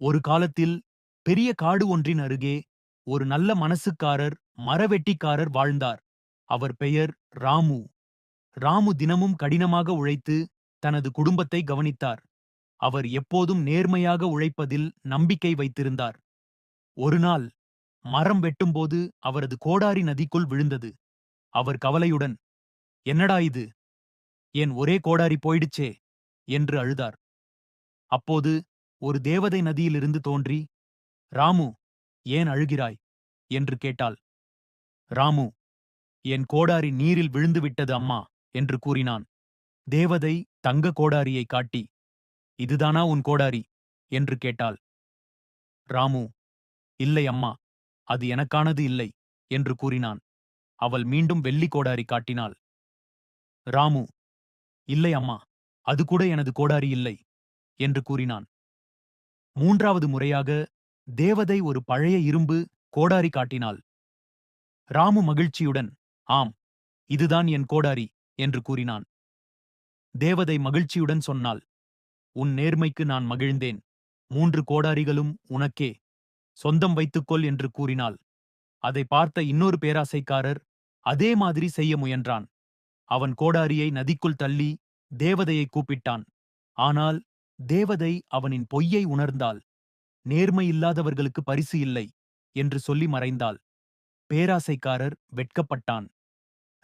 ஒரு காலத்தில் பெரிய காடு ஒன்றின் அருகே ஒரு நல்ல மனசுக்காரர் மரவெட்டிக்காரர் வாழ்ந்தார். அவர் பெயர் ராமு. ராமு தினமும் கடினமாக உழைத்து தனது குடும்பத்தை கவனித்தார். அவர் எப்போதும் நேர்மையாக உழைப்பதில் நம்பிக்கை வைத்திருந்தார். ஒருநாள் மரம் வெட்டும்போது அவரது கோடாரி நதிக்குள் விழுந்தது. அவர் கவலையுடன் என்னடா இது? என் ஒரே கோடாரி போயிடுச்சே? என்று அழுதார். அப்போது ஒரு தேவதை நதியிலிருந்து தோன்றி ராமு ஏன் அழுகிறாய்? என்று கேட்டாள். ராமு என் கோடாரி நீரில் விழுந்துவிட்டது அம்மா என்று கூறினான். தேவதை தங்க கோடாரியை காட்டி இதுதானா உன் கோடாரி? என்று கேட்டாள். ராமு இல்லை அம்மா அது எனக்கானது இல்லை என்று கூறினான். அவள் மீண்டும் வெள்ளி கோடாரி காட்டினாள். ராமு இல்லை அம்மா அது கூட எனது கோடாரி இல்லை என்று கூறினான். மூன்றாவது முறையாக தேவதை ஒரு பழைய இரும்பு கோடாரி காட்டினாள். ராமு மகிழ்ச்சியுடன் ஆம் இதுதான் என் கோடாரி என்று கூறினான். தேவதை மகிழ்ச்சியுடன் சொன்னாள் உன் நேர்மைக்கு நான் மகிழ்ந்தேன். மூன்று கோடாரிகளும் உனக்கே. சொந்தம் வைத்துக்கொள் என்று கூறினாள். அதை பார்த்த இன்னொரு பேராசைக்காரர் அதே மாதிரி செய்ய முயன்றான். அவன் கோடாரியை நதிக்குள் தள்ளி தேவதையை கூப்பிட்டான். ஆனால் தேவதை அவனின் பொய்யை உணர்ந்தாள் நேர்மை இல்லாதவர்களுக்கு பரிசு இல்லை என்று சொல்லி மறைந்தாள். பேராசைக்காரர் வெட்கப்பட்டான்.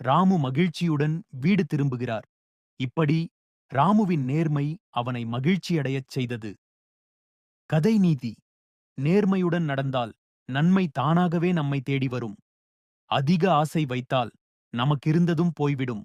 ராமு மகிழ்ச்சியுடன் வீடு திரும்புகிறார். இப்படி ராமுவின் நேர்மை அவனை மகிழ்ச்சியடையச் செய்தது. கதை நீதி. நேர்மையுடன் நடந்தால் நன்மை தானாகவே நம்மை தேடி வரும். அதிக ஆசை வைத்தால் நமக்கிருந்ததும் போய்விடும்.